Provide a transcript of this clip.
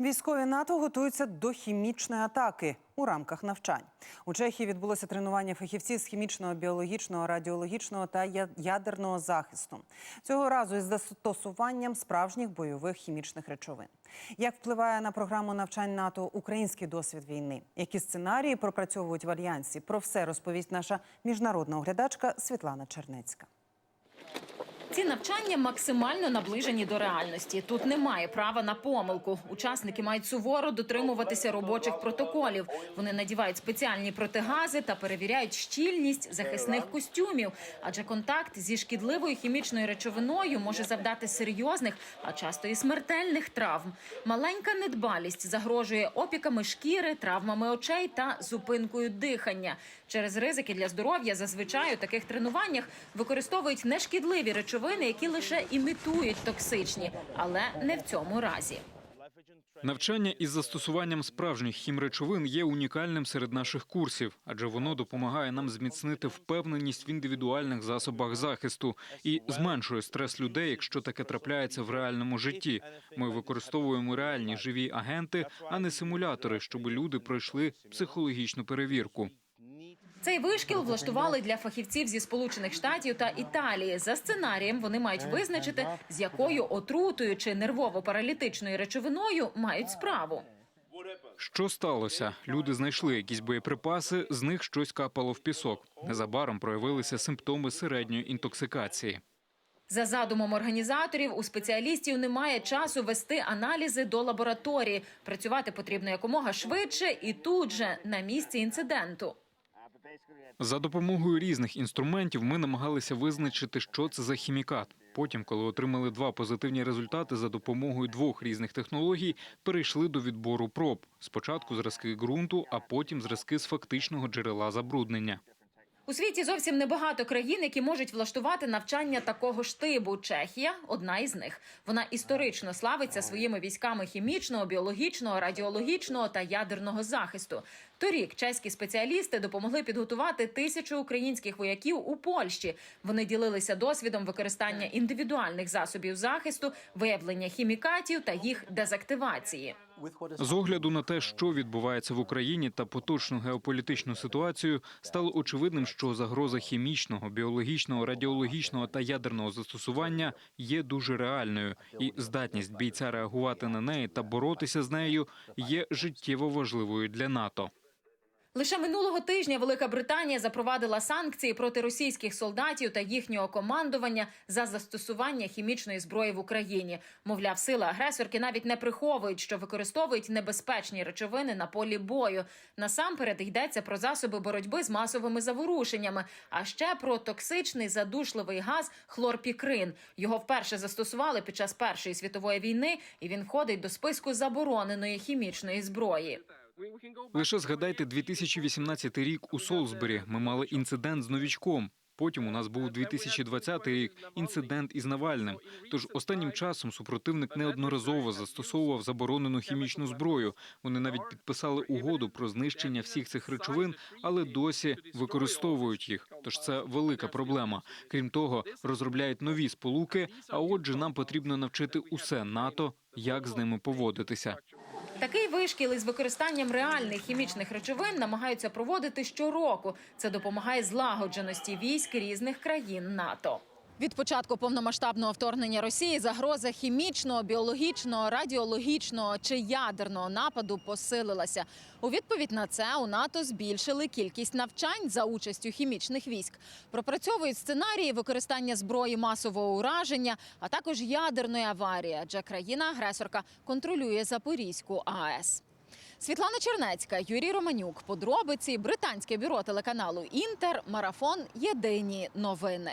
Військові НАТО готуються до хімічної атаки у рамках навчань. У Чехії відбулося тренування фахівців з хімічного, біологічного, радіологічного та ядерного захисту. Цього разу із застосуванням справжніх бойових хімічних речовин. Як впливає на програму навчань НАТО український досвід війни? Які сценарії пропрацьовують в альянсі? Про все розповість наша міжнародна оглядачка Світлана Чернецька. Ці навчання максимально наближені до реальності. Тут немає права на помилку. Учасники мають суворо дотримуватися робочих протоколів. Вони надівають спеціальні протигази та перевіряють щільність захисних костюмів. Адже контакт зі шкідливою хімічною речовиною може завдати серйозних, а часто і смертельних травм. Маленька недбалість загрожує опіками шкіри, травмами очей та зупинкою дихання. Через ризики для здоров'я зазвичай у таких тренуваннях використовують нешкідливі речовини, які лише імітують токсичні, але не в цьому разі. Навчання із застосуванням справжніх хімречовин є унікальним серед наших курсів, адже воно допомагає нам зміцнити впевненість в індивідуальних засобах захисту і зменшує стрес людей, якщо таке трапляється в реальному житті. Ми використовуємо реальні живі агенти, а не симулятори, щоб люди пройшли психологічну перевірку. Цей вишкіл влаштували для фахівців зі сполучених штатів та Італії. За сценарієм вони мають визначити, з якою отрутою чи нервово-паралітичною речовиною мають справу. Що сталося? Люди знайшли якісь боєприпаси, з них щось капало в пісок. Незабаром проявилися симптоми середньої інтоксикації. За задумом організаторів, у спеціалістів немає часу вести аналізи до лабораторії. Працювати потрібно якомога швидше і тут же на місці інциденту. За допомогою різних інструментів ми намагалися визначити, що це за хімікат. Потім, коли отримали два позитивні результати за допомогою двох різних технологій, перейшли до відбору проб. Спочатку зразки ґрунту, а потім зразки з фактичного джерела забруднення. У світі зовсім небагато країн, які можуть влаштувати навчання такого ж типу. Чехія одна із них. Вона історично славиться своїми військами хімічного, біологічного, радіологічного та ядерного захисту. Торік чеські спеціалісти допомогли підготувати тисячу українських вояків у Польщі. Вони ділилися досвідом використання індивідуальних засобів захисту, виявлення хімікатів та їх дезактивації. З огляду на те, що відбувається в Україні та поточну геополітичну ситуацію, стало очевидним, що загроза хімічного, біологічного, радіологічного та ядерного застосування є дуже реальною, і здатність бійця реагувати на неї та боротися з нею є життєво важливою для НАТО. Лише минулого тижня Велика Британія запровадила санкції проти російських солдатів та їхнього командування за застосування хімічної зброї в Україні. Мовляв, сили агресорки навіть не приховують, що використовують небезпечні речовини на полі бою. Насамперед йдеться про засоби боротьби з масовими заворушеннями, а ще про токсичний задушливий газ хлорпікрин. Його вперше застосували під час Першої світової війни, і він входить до списку забороненої хімічної зброї. Лише згадайте 2018 рік у Солсбері. Ми мали інцидент з новічком. Потім у нас був 2020 рік інцидент із Навальним. Тож останнім часом супротивник неодноразово застосовував заборонену хімічну зброю. Вони навіть підписали угоду про знищення всіх цих речовин, але досі використовують їх. Тож це велика проблема. Крім того, розробляють нові сполуки. А отже, нам потрібно навчити усе НАТО, як з ними поводитися. Такий вишкіл із використанням реальних хімічних речовин намагаються проводити щороку. Це допомагає злагодженості військ різних країн НАТО. Від початку повномасштабного вторгнення Росії загроза хімічного, біологічного, радіологічного чи ядерного нападу посилилася. У відповідь на це у НАТО збільшили кількість навчань за участю хімічних військ. Пропрацьовують сценарії використання зброї масового ураження, а також ядерної аварії, адже країна-агресорка контролює Запорізьку АЕС. Світлана Чернецька, Юрій Романюк. Подробиці британське бюро телеканалу Інтер. Марафон. Єдині новини.